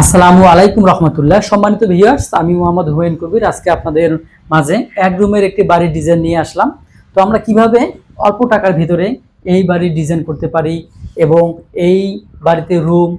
আসসালামু আলাইকুম রহমতুল্লাহ। সম্মানিত ভিউয়ার্স আমি মোহাম্মদ হুয়েন কবির। আজকে আপনাদের মাঝে এক রুমের একটি বাড়ির ডিজাইন নিয়ে আসলাম। তো আমরা কীভাবে অল্প টাকার ভিতরে এই বাড়ির ডিজাইন করতে পারি এবং এই বাড়িতে রুম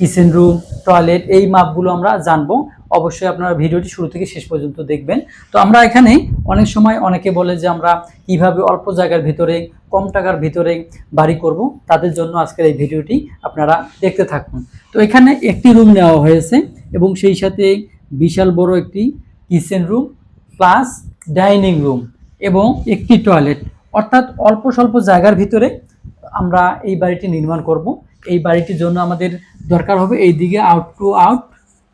কিচেন রুম টয়লেট এই মাপগুলো আমরা জানব। অবশ্যই আপনারা ভিডিওটি শুরু থেকে শেষ পর্যন্ত দেখবেন। তো আমরা এখানে অনেক সময় অনেকে বলে যে আমরা কীভাবে অল্প জায়গার ভিতরে, কম টাকার ভিতরে বাড়ি করব, তাদের জন্য আজকের এই ভিডিওটি আপনারা দেখতে থাকুন। তো এখানে একটি রুম নেওয়া হয়েছে এবং সেই সাথে বিশাল বড় একটি kitchen room plus dining room এবং একটি টয়লেট। অর্থাৎ অল্প স্বল্প জায়গার ভিতরে আমরা এই বাড়িটি নির্মাণ করব। এই বাড়িটির জন্য আমাদের দরকার হবে এই দিকে আউট টু আউট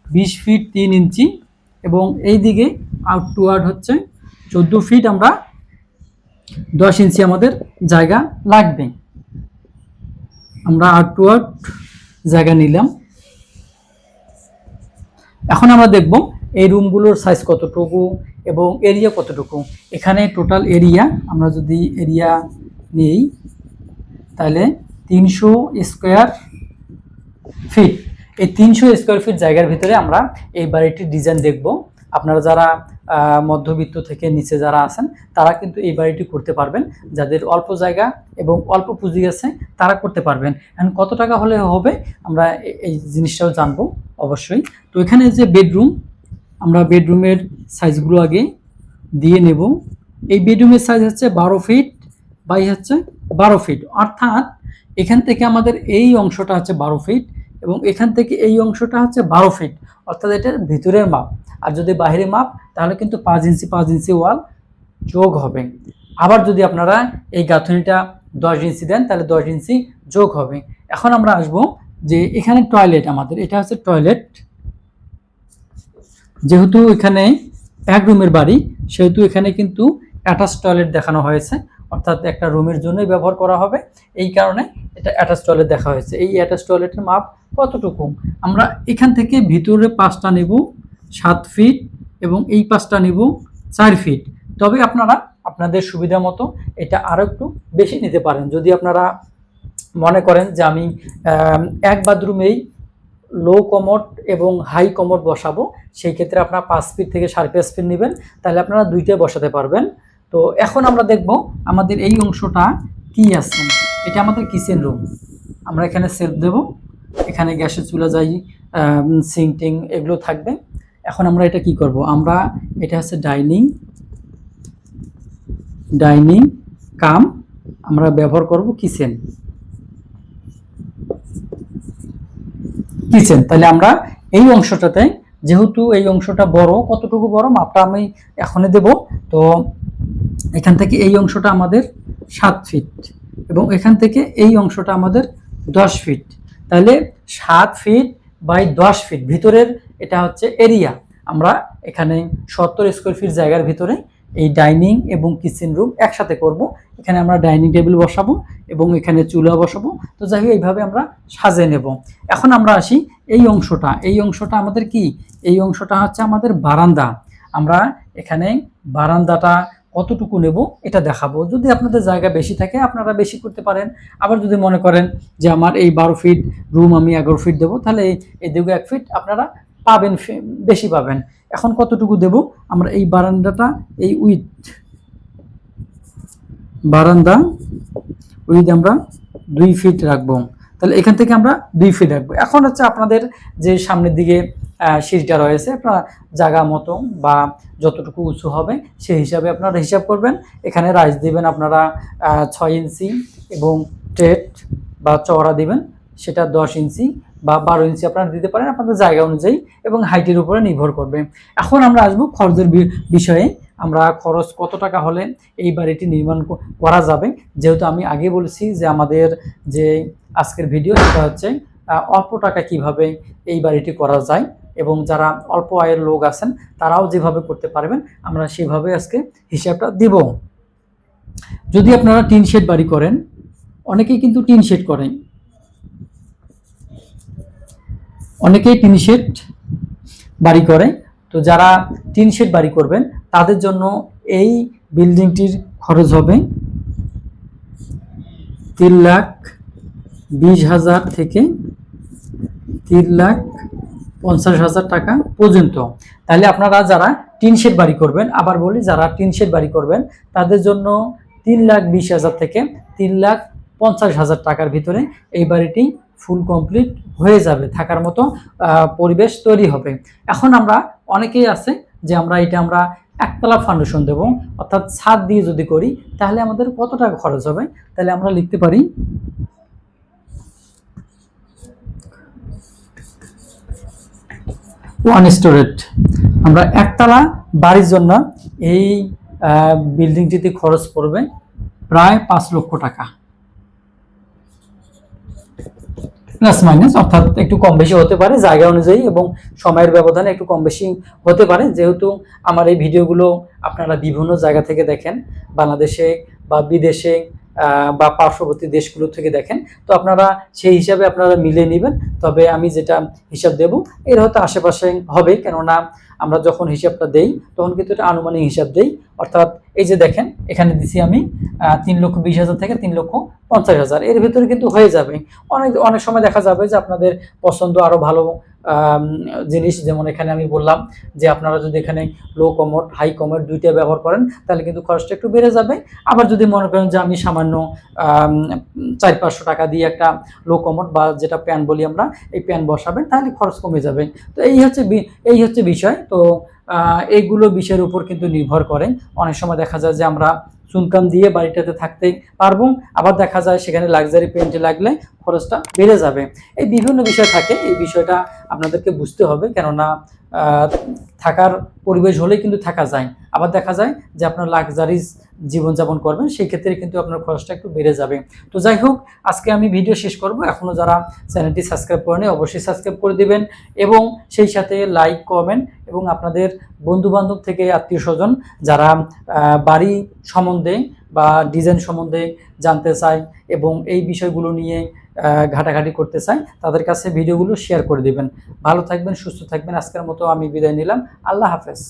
বিশ ফিট তিন ইঞ্চি এবং এই দিকে আউট টু আউট হচ্ছে চোদ্দ ফিট আমরা দশ ইঞ্চি আমাদের জায়গা লাগবে। আমরা আউট টু আউট জায়গা নিলাম। এখন আমরা দেখব এই রুমগুলোর সাইজ কতটুকু এবং এরিয়া কতটুকু। এখানে টোটাল এরিয়া আমরা যদি এরিয়া নিই, তাহলে তিনশো স্কোয়ার ফিট এই তিনশো স্কোয়ার ফিট জায়গার ভিতরে আমরা এই বাড়িটির ডিজাইন দেখব। আপনারা যারা মধ্যবিত্ত থেকে নিচে যারা আছেন, তারা কিন্তু এই বাড়িটি করতে পারবেন। যাদের অল্প জায়গা এবং অল্প পুঁজি আছে, তারা করতে পারবেন। এখন কত টাকা হলে হবে, আমরা এই জিনিসটাও জানব অবশ্যই। তো এখানে যে বেডরুম আমরা বেডরুমের সাইজগুলো আগে দিয়ে নেব। এই বেডরুমের সাইজ হচ্ছে বারো ফিট বাই হচ্ছে বারো ফিট অর্থাৎ, এখান থেকে আমাদের এই অংশটা হচ্ছে বারো ফিট এবং এখান থেকে এই অংশটা হচ্ছে বারো ফিট অর্থাৎ এটার ভিতরের মাপ। আর যদি বাইরের মাপ, তাহলে কিন্তু পাঁচ ইঞ্চি পাঁচ ইঞ্চি ওয়াল যোগ হবে। আবার যদি আপনারা এই গাঁথনিটা দশ ইঞ্চি দেন, তাহলে দশ ইঞ্চি যোগ হবে। এখন আমরা আসব যে এখানে টয়লেট আমাদের, এটা হচ্ছে টয়লেট যেহেতু এখানে এক রুমের বাড়ি, সেহেতু এখানে কিন্তু অ্যাটাচ টয়লেট দেখানো হয়েছে, অর্থাৎ একটা রুমের জন্যই ব্যবহার করা হবে। এই কারণে এটা অ্যাটাচ টয়লেট দেখা হয়েছে। এই অ্যাটাচ টয়লেটের মাপ কতটুকু? আমরা এখান থেকে ভিতরে পাঁচটা নেব, সাত ফিট এবং এই পাঁচটা নেব চার ফিট তবে আপনারা আপনাদের সুবিধা মতো এটা আরও একটু বেশি নিতে পারেন। যদি আপনারা মনে করেন যে আমি এক বাথরুমেই লো কমোড এবং হাই কমোড বসাবো, সেই ক্ষেত্রে আপনারা পাঁচ ফিট থেকে সাড়ে পাঁচ ফিট নেবেন, তাহলে আপনারা দুইটাই বসাতে পারবেন। তো এখন আমরা দেখব আমাদের এই অংশটা কি আছে। এটা আমাদের কিচেন রুম আমরা এখানে সেলফ দেব। এখানে গ্যাসের চুলা যাই সিং, টিং এগুলো থাকবে। এখন আমরা এটা কি করব? আমরা এটা হচ্ছে ডাইনিং ডাইনিং কাম আমরা ব্যবহার করব কিচেন। কিচেন, তাহলে আমরা এই অংশটাতে, যেহেতু এই অংশটা বড়, কতটুকু বড় মাপটা আমি এখনই দেব। তো এখান থেকে এই অংশটা আমাদের সাত ফিট এবং এখান থেকে এই অংশটা আমাদের দশ ফিট। তাহলে সাত ফিট বাই দশ ফিট ভিতরের এটা হচ্ছে এরিয়া আমরা এখানে সত্তর স্কোয়ার ফিট জায়গার ভিতরে এই ডাইনিং এবং কিচেন রুম একসাথে করব। এখানে আমরা ডাইনিং টেবিল বসাবো এবং এখানে চুলা বসাবো। তো যাই হোক, এইভাবে আমরা সাজিয়ে নেব। এখন আমরা আসি এই অংশটা। এই অংশটা আমাদের কি? এই অংশটা হচ্ছে আমাদের বারান্দা। আমরা এখানে বারান্দাটা কতটুকু নেব এটা দেখাবো। যদি আপনাদের জায়গা বেশি থাকে, আপনারা বেশি করতে পারেন। আবার যদি মনে করেন যে আমার এই বারো ফিট রুম আমি এগারো ফিট দেবো, তাহলে এই দিকে এক ফিট আপনারা পাবেন বেশি পাবেন। এখন কতটুকু দেব? আমরা এই বারান্দাটা, এই উইথ বারান্দা উইথ আমরা দুই ফিট রাখব। তাহলে এখান থেকে আমরা দুই ফিট রাখব। এখন হচ্ছে আপনাদের যে সামনের দিকে সিটটা রয়েছে, আপনার জায়গা মতো বা যতটুকু উঁচু হবে সেই হিসাবে আপনারা হিসাব করবেন। এখানে রাইস দিবেন আপনারা ছয় ইঞ্চি এবং টেট বা চওড়া দিবেন, সেটা দশ ইঞ্চি বা বারো ইঞ্চি আপনারা দিতে পারেন আপনাদের জায়গা অনুযায়ী এবং হাইটের উপরে নির্ভর করবে। এখন আমরা আসব খরচের বিষয়ে। আমরা খরচ কত টাকা হলে এই বাড়িটি নির্মাণ করা যাবে? যেহেতু আমি আগে বলেছি যে আমাদের যে আজকের ভিডিও সেটা হচ্ছে অল্প টাকা কীভাবে এই বাড়িটি করা যায় এবং যারা অল্প আয়ের লোক আছেন, তারাও যেভাবে করতে পারবেন, আমরা সেভাবে আজকে হিসাবটা দিব। যদি আপনারা টিন শেড বাড়ি করেন, অনেকেই কিন্তু টিন শেড করেন অনেকেই টিন শেড বাড়ি করে। তো যারা টিন শেড বাড়ি করবেন, তাদের জন্য এই বিল্ডিংটির খরচ হবে তিন লাখ বিশ হাজার থেকে তিন লাখ পঞ্চাশ হাজার টাকা পর্যন্ত। তাহলে আপনারা যারা টিন শেড বাড়ি করবেন, আবার বলি যারা টিন শেড বাড়ি করবেন, তাদের জন্য তিন লাখ বিশ হাজার থেকে তিন লাখ পঞ্চাশ হাজার টাকার ভিতরে এই বাড়িটি ফুল কমপ্লিট হয়ে যাবে, থাকার মতো পরিবেশ তৈরি হবে। এখন আমরা, অনেকেই আছে যে আমরা এটা আমরা একতলা ফাউন্ডেশন দেবো, অর্থাৎ ছাদ দিয়ে যদি করি, তাহলে আমাদের কত টাকা খরচ হবে? তাহলে আমরা লিখতে পারি ওয়ান স্টোরেট আমরা একতলা বাড়ির জন্য এই বিল্ডিংটিতে খরচ পড়বে প্রায় পাঁচ লক্ষ টাকা। প্লাস মাইনাস অর্থাৎ একটু কম বেশি হতে পারে জায়গা অনুযায়ী এবং সময়ের ব্যবধানে একটু কম বেশি হতে পারে। যেহেতু আমার এই ভিডিওগুলো আপনারা বিভিন্ন জায়গা থেকে দেখেন, বাংলাদেশে বা বিদেশে বা পার্শ্ববর্তী দেশগুলো থেকে দেখেন, তো আপনারা সেই হিসাবে আপনারা মিলে নেবেন। তবে আমি যেটা হিসাব দেব, এর হয়তো আশেপাশে হবে, কেননা আমরা যখন হিসাবটা দেই, তখন কিন্তু এটা আনুমানিক হিসাব দেই। অর্থাৎ এই যে দেখেন, এখানে দিছি আমি তিন লক্ষ বিশ হাজার থেকে তিন লক্ষ পঞ্চাশ হাজার। এর ভিতরে কিন্তু হয়ে যাবে। অনেক অনেক সময় দেখা যাবে যে আপনাদের পছন্দ আরও ভালো জিনিস যেমন এখানে আমি বললাম যে আপনারা যদি এখানে লো কমোড হাই কমোড দুইটা ব্যবহার করেন, তাহলে কিন্তু খরচটা একটু বেড়ে যাবে। আবার যদি মনে করেন যে আমি সামান্য চার পাঁচশো টাকা দিয়ে একটা লো কমোড বা যেটা প্যান বলি আমরা, এই প্যান বসাবেন, তাহলে খরচ কমে যাবে। তো এই হচ্ছে এই হচ্ছে বিষয়। তো এইগুলো বিষয়ের উপর কিন্তু নির্ভর করে। অনেক সময় দেখা যায় যে আমরা চুনকাম দিয়ে বাড়িটাতে থাকতে পারব। আবার দেখা যায় সেখানে লাক্সারি পেন্টে লাগলে খরচটা বেড়ে যাবে। এই বিভিন্ন বিষয় থাকে, এই বিষয়টা আপনাদেরকে বুঝতে হবে। কেননা থাকার পরিবেশ হলেই কিন্তু থাকা যায়। আবার দেখা যায় যে আপনার লাক্সারিজ জীবনযাপন করবেন, সেই ক্ষেত্রে কিন্তু আপনার খরচটা একটু বেড়ে যাবে। তো যাই হোক, আজকে আমি ভিডিও শেষ করব। এখনও যারা চ্যানেলটি সাবস্ক্রাইব করেনি অবশ্যই সাবস্ক্রাইব করে দিবেন এবং সেই সাথে লাইক কমেন্ট এবং আপনাদের বন্ধু বান্ধব থেকে আত্মীয় স্বজন যারা বাড়ি সম্বন্ধে বা ডিজাইন সম্বন্ধে জানতে চায় এবং এই বিষয়গুলো নিয়ে ঘাটাঘাটি করতে চায়, তাদের কাছে ভিডিওগুলো শেয়ার করে দিবেন। ভালো থাকবেন, সুস্থ থাকবেন। আজকের মতো আমি বিদায় নিলাম। আল্লাহ হাফেজ।